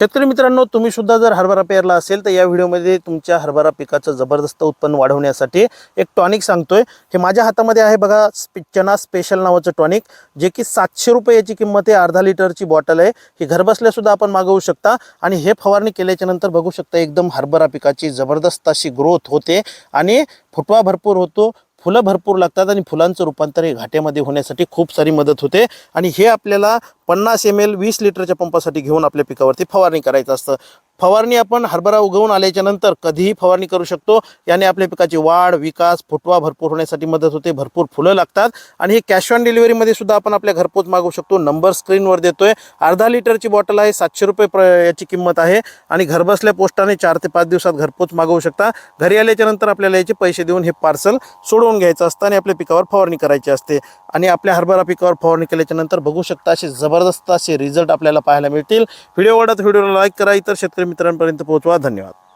शेतकरी मित्रांनो तुम्ही सुद्धा जर हरभरा पेरला असेल तर या व्हिडिओमध्ये तुमच्या हरभरा पिकाचं जबरदस्त उत्पन्न वाढवण्यासाठी एक टॉनिक सांगतोय. हे माझ्या हातामध्ये आहे बघा चना स्पेशल नावाचं टॉनिक जे की सातशे रुपये याची किंमत आहे अर्धा लिटरची बॉटल आहे. ही घरबसल्या सुद्धा आपण मागवू शकता आणि हे फवारणी केल्याच्यानंतर बघू शकता एकदम हरभरा पिकाची जबरदस्त अशी ग्रोथ होते आणि फुटवा भरपूर होतो. फुलं भरपूर लागतात आणि फुलांचं रूपांतर हे घाट्यामध्ये होण्यासाठी खूप सारी मदत होते. आणि हे आपल्याला पन्नास एम एल वीस लिटरच्या पंपासाठी घेऊन आपल्या पिकावरती फवारणी करायचं असतं. फवारणी आपण हरभरा उगवून आल्याच्यानंतर कधीही फवारणी करू शकतो. याने आपल्या पिकाची वाढ विकास फुटवा भरपूर होण्यासाठी मदत होते भरपूर फुलं लागतात. आणि हे कॅश ऑन डिलिव्हरीमध्ये सुद्धा आपण आपल्या घरपोच मागवू शकतो. नंबर स्क्रीनवर देतोय. अर्धा लिटरची बॉटल आहे सातशे रुपये प्र याची किंमत आहे. आणि घरबसल्या पोस्टाने चार ते पाच दिवसात घरपोच मागवू शकता. घरी आल्याच्यानंतर आपल्याला याचे पैसे देऊन हे पार्सल सोडवून घ्यायचं असतं आणि आपल्या पिकावर फवारणी करायची असते. आणि आपल्या हरभरा पिकावर फवारणी केल्याच्यानंतर बघू शकता असे जबरदस्त असे रिझल्ट आपल्याला पाहायला मिळतील. व्हिडिओ आवडत व्हिडिओला लाईक करा. इतर शेतकरी मित्रांपर्यंत पोहोचवा. धन्यवाद.